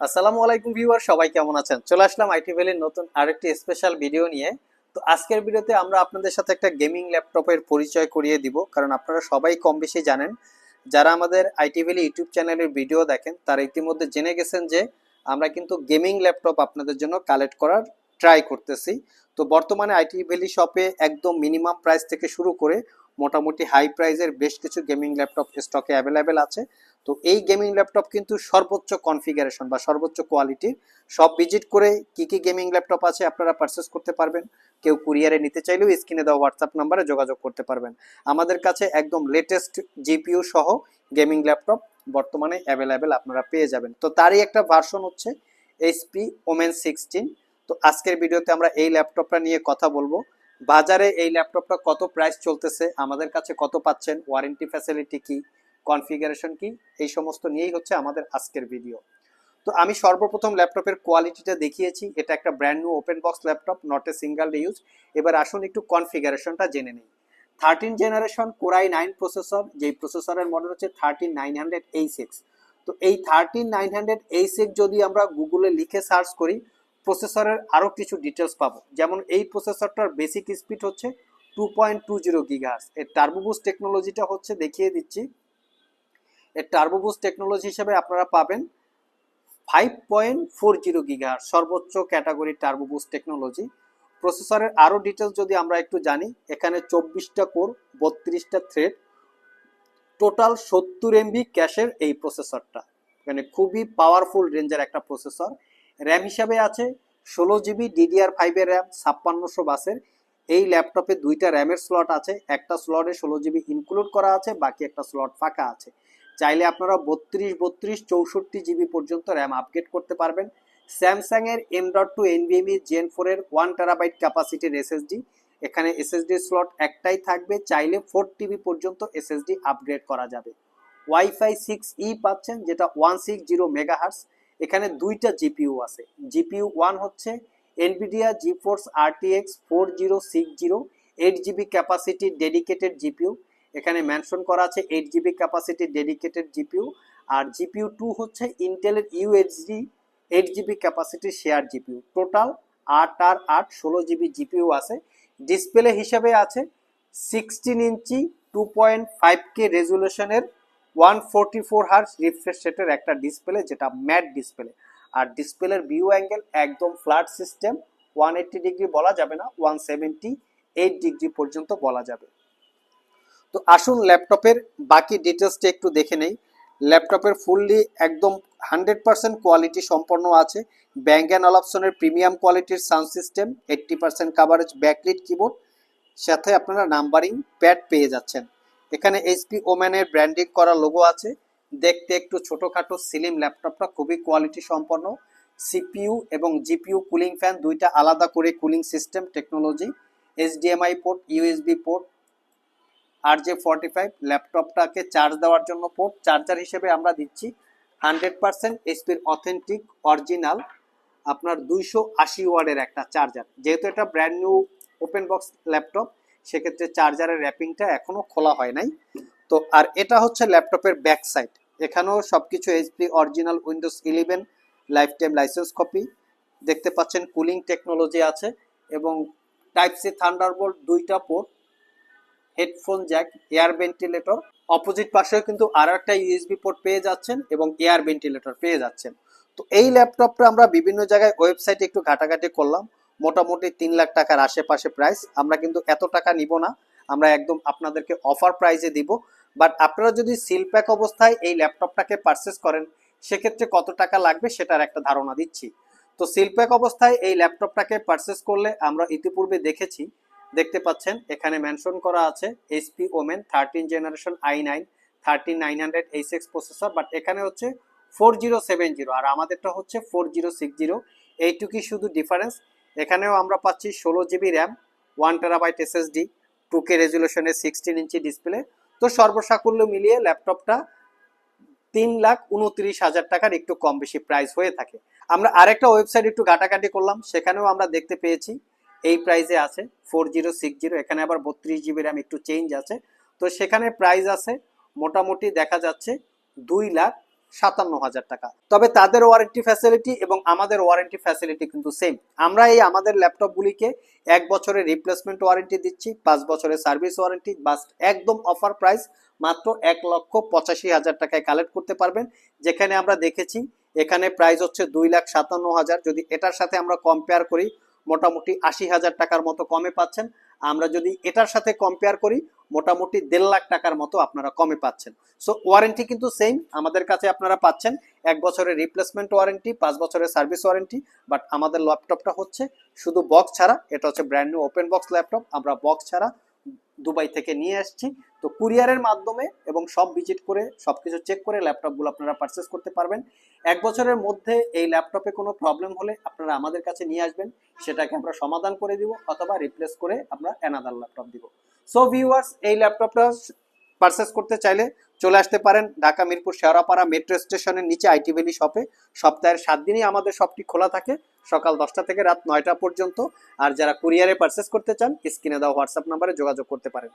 আসসালামু আলাইকুম ভিউয়ার, সবাই কেমন আছেন? চলে আসলাম আইটি ভ্যালির নতুন আরেকটি স্পেশাল ভিডিও নিয়ে। তো আজকের ভিডিওতে আমরা আপনাদের সাথে একটা গেমিং ল্যাপটপের পরিচয় করিয়ে দিব, কারণ আপনারা সবাই কম বেশি জানেন। যারা আমাদের আইটি ভ্যালি ইউটিউব চ্যানেলের ভিডিও দেখেন, তারা ইতিমধ্যে জেনে গেছেন যে আমরা কিন্তু গেমিং ল্যাপটপ আপনাদের জন্য কালেক্ট করার ট্রাই করতেছি। তো বর্তমানে আইটি ভ্যালি শপে একদম মিনিমাম প্রাইস থেকে শুরু করে মোটামুটি হাই প্রাইজের বেশ কিছু গেমিং ল্যাপটপ স্টকে অ্যাভেলেবেল আছে। তো এই গেমিং ল্যাপটপ কিন্তু সর্বোচ্চ কনফিগারেশন বা সর্বোচ্চ কোয়ালিটির সব ভিজিট করে কি কি গেমিং ল্যাপটপ আছে আপনারা পারচেস করতে পারবেন। কেউ কুরিয়ারে নিতে চাইলেও স্ক্রিনে দেওয়া হোয়াটসঅ্যাপ নাম্বারে যোগাযোগ করতে পারবেন। আমাদের কাছে একদম লেটেস্ট জিপিইউ সহ গেমিং ল্যাপটপ বর্তমানে অ্যাভেলেবেল আপনারা পেয়ে যাবেন। তো তারই একটা ভার্সন হচ্ছে এইচপি ওমেন সিক্সটিন তো আজকের ভিডিওতে আমরা এই ল্যাপটপটা নিয়ে কথা বলব। বাজারে এই ল্যাপটপটা কত প্রাইস চলতেছে, আমাদের কাছে কত পাচ্ছেন ওয়ারেন্টি ফ্যাসিলিটি কি কনফিগারেশন কি, এই সমস্ত নিয়েই হচ্ছে আমাদের আজকের ভিডিও তো আমি সর্বপ্রথম ল্যাপটপের কোয়ালিটিটা দেখিয়েছি, এটা একটা brand new open box laptop not a single use এবার আসুন একটু কনফিগারেশনটা জেনে নিই। Thirteen generation core i nine processor যেই প্রসেসরের মডেল হচ্ছে থার্টিন নাইন হান্ড্রেড এই সিক্স তো এই থার্টিন নাইন হান্ড্রেড এই সিক্স যদি আমরা গুগলে লিখে সার্চ করি প্রসেসরের আরও কিছু ডিটেলস পাবো। যেমন এই প্রসেসরটার বেসিক স্পিড হচ্ছে two point two zero gigahertz এর টার্বোবুস টেকনোলজিটা হচ্ছে, দেখিয়ে দিচ্ছি। এর টার্বোবুস টেকনোলজি হিসেবে আপনারা পাবেন five point four zero gigahertz সর্বোচ্চ ক্যাটাগরি টার্বোবুস টেকনোলজি প্রসেসরের আরও ডিটেলস যদি আমরা একটু জানি, এখানে চব্বিশটা কোর বত্রিশটা থ্রেড টোটাল সত্তর এমবি ক্যাশের এই প্রসেসরটা মানে খুবই পাওয়ারফুল রেঞ্জের একটা প্রসেসর র্যাম হিসাবে আছে, ষোলো জিবি ডিডিআর ফাইভের র্যাম ছাপ্পান্নশো বাসের। এই ল্যাপটপে দুইটা র্যামের স্লট আছে, একটা স্লটে ষোলো জিবি ইনক্লুড করা আছে, বাকি একটা স্লট ফাঁকা আছে। চাইলে আপনারা বত্রিশ বত্রিশ, চৌষট্টি জিবি পর্যন্ত র্যাম আপগ্রেড করতে পারবেন। স্যামসাং এর M dot two NVMe gen four এর ওয়ান টেরাবাইট ক্যাপাসিটির এসএসডি এখানে এসএসডি স্লট একটাই থাকবে, চাইলে ফোর টিবি পর্যন্ত এসএসডি আপগ্রেড করা যাবে। ওয়াইফাই সিক্স ই পাচ্ছেন, যেটা ওয়ান সিক্স জিরো মেগাহার্স এখানে দুইটা জিপিইউ আছে। জিপিইউ ওয়ান হচ্ছে Nvidia GeForce RTX four zero six zero eight GB ক্যাপাসিটির dedicated GPU এখানে মেনশন করা আছে এইট জিবি ক্যাপাসিটির ডেডিকেটেড জিপিউ আর জিপিউ টু হচ্ছে ইন্টেলের ইউএইচডি এইট জিবি ক্যাপাসিটির শেয়ার জিপিউ টোটাল আট আর আট, ষোলো জিবি জিপিইউ আছে। ডিসপ্লে হিসাবে আছে sixteen inch two point five K রেজুলেশনের one forty four hertz refresh রেটের একটা ডিসপ্লে যেটা ম্যাট ডিসপ্লে আর ডিসপ্লের ভিউ অ্যাঙ্গেল একদম flat system one eighty degree বলা যাবে না ওয়ান সেভেন্টি এইট ডিগ্রি পর্যন্ত বলা যাবে। তো আসুন ল্যাপটপের বাকি ডিটেলসটা একটু দেখে নেই। ল্যাপটপের ফুললি একদম হান্ড্রেড পার্সেন্ট কোয়ালিটি সম্পন্ন আছে। ব্যাঙ্ক অ্যান্ড অলাপসনের প্রিমিয়াম কোয়ালিটির sound system eighty percent coverage backlit keyboard সাথে আপনারা নাম্বারিং প্যাড পেয়ে যাচ্ছেন। এখানে এইচপি ওম্যানের ব্র্যান্ডিং করা লোগো আছে। দেখতে একটু ছোটোখাটো সিলিম ল্যাপটপটা খুবই কোয়ালিটি সম্পন্ন। সিপিইউ এবং জিপিইউ কুলিং ফ্যান দুইটা আলাদা করে cooling system technology HDMI port USB port R J forty five ল্যাপটপটাকে charge দেওয়ার জন্য পোর্ট চার্জার হিসেবে আমরা দিচ্ছি হান্ড্রেড পার্সেন্ট এইচপির অথেন্টিক অরিজিনাল আপনার দুইশো আশি ওয়ার্ডের একটা চার্জার যেহেতু এটা brand new open box laptop সেক্ষেত্রে চার্জারের র্যাপিংটা এখনও খোলা হয় নাই। তো আর এটা হচ্ছে ল্যাপটপের ব্যাক সাইড এখানেও সব কিছু HP original Windows eleven lifetime licence copy দেখতে পাচ্ছেন কুলিং টেকনোলজি আছে এবং টাইপ সি থান্ডারবোল্ট দুইটা port headphone jack air ventilator opposite পাশেও কিন্তু আরও একটা ইউএসবি পোর্ট পেয়ে যাচ্ছেন এবং এয়ার ভেন্টিলেটর পেয়ে যাচ্ছেন। তো এই ল্যাপটপটা আমরা বিভিন্ন জায়গায় ওয়েবসাইটে একটু ঘাটাঘাটি করলাম। মোটামুটি তিন লাখ টাকার আশেপাশে প্রাইস আমরা কিন্তু এত টাকা নিব না। আমরা একদম আপনাদেরকে অফার প্রাইসে দিব। বাট আপনারা যদি সিল প্যাক অবস্থায় এই ল্যাপটপটাকে পারচেস করেন, সেক্ষেত্রে কত টাকা লাগবে সেটার একটা ধারণা দিচ্ছি। তো সিল প্যাক অবস্থায় এই ল্যাপটপটাকে পারচেস করলে আমরা ইতিপূর্বে দেখেছি। দেখতে পাচ্ছেন, এখানে মেনশন করা আছে HP Omen thirteen generation i nine thirteen nine hundred H X processor but এখানে হচ্ছে ফোর জিরো সেভেন জিরো আর আমাদেরটা হচ্ছে ফোর জিরো সিক্স জিরো এইটুকুই শুধু ডিফারেন্স এখানেও আমরা পাচ্ছি ষোলো GB RAM one terabyte SSD two K রেজুলেশনের sixteen inch display তো সর্বসাকুল্য মিলিয়ে ল্যাপটপটা তিন লাখ উনত্রিশ হাজার টাকার একটু কম বেশি প্রাইস হয়ে থাকে। আমরা আরেকটা ওয়েবসাইট একটু ঘাটাঘাটি করলাম, সেখানেও আমরা দেখতে পেয়েছি, এই প্রাইসে আছে ফোর জিরো সিক্স জিরো এখানে আবার বত্রিশ জিবি র্যাম একটু চেঞ্জ আছে। তো সেখানে প্রাইস আছে, মোটামুটি দেখা যাচ্ছে দুই লাখ সাতান্ন হাজার টাকা। তবে তাদের ওয়ারেন্টি ফ্যাসিলিটি এবং আমাদের ওয়ারেন্টি ফ্যাসিলিটি কিন্তু সেম আমরা এই আমাদের ল্যাপটপগুলিকে এক বছরের রিপ্লেসমেন্ট ওয়ারেন্টি দিচ্ছি, পাঁচ বছরের সার্ভিস ওয়ারেন্টি বাস একদম অফার প্রাইস মাত্র এক লক্ষ পঁচাশি হাজার টাকায় কালেক্ট করতে পারবেন। যেখানে আমরা দেখেছি, এখানে প্রাইস হচ্ছে দুই লাখ সাতান্ন হাজার যদি এটার সাথে আমরা কম্পেয়ার করি, মোটামুটি আশি হাজার টাকার মতো কমে পাচ্ছেন। আমরা যদি এটার সাথে কম্পেয়ার করি, মোটামুটি দেড় লাখ টাকার মতো আপনারা কমে পাচ্ছেন। সো ওয়ারেন্টি কিন্তু সেম আমাদের কাছে আপনারা পাচ্ছেন এক বছরের রিপ্লেসমেন্ট ওয়ারেন্টি পাঁচ বছরের সার্ভিস ওয়ারেন্টি বাট আমাদের ল্যাপটপটা হচ্ছে শুধু বক্স ছাড়া, এটা হচ্ছে brand new open box laptop আমরা বক্স ছাড়া দুবাই থেকে নিয়ে আসছি। তো কুরিয়ারের মাধ্যমে এবং সব ভিজিট করে, সবকিছু চেক করে ল্যাপটপগুলো আপনারা পারচেস করতে পারবেন। এক বছরের মধ্যে এই ল্যাপটপে কোনো প্রবলেম হলে আপনারা আমাদের কাছে নিয়ে আসবেন, সেটাকে আমরা সমাধান করে দিব অথবা রিপ্লেস করে আমরা অ্যানাদার ল্যাপটপ দিব। সো ভিউয়ার্স এই ল্যাপটপটা পারচেস করতে চাইলে চলে আসতে পারেন ঢাকা, মিরপুর, শেওড়াপাড়া মেট্রো স্টেশনের নিচে আইটি ভ্যালি শপে সপ্তাহের সাত দিনই আমাদের শপটি খোলা থাকে, সকাল দশটা থেকে রাত নয়টা পর্যন্ত। আর যারা কুরিয়ারে পারচেস করতে চান, স্ক্রিনে দেওয়া হোয়াটসঅ্যাপ নাম্বারে যোগাযোগ করতে পারেন।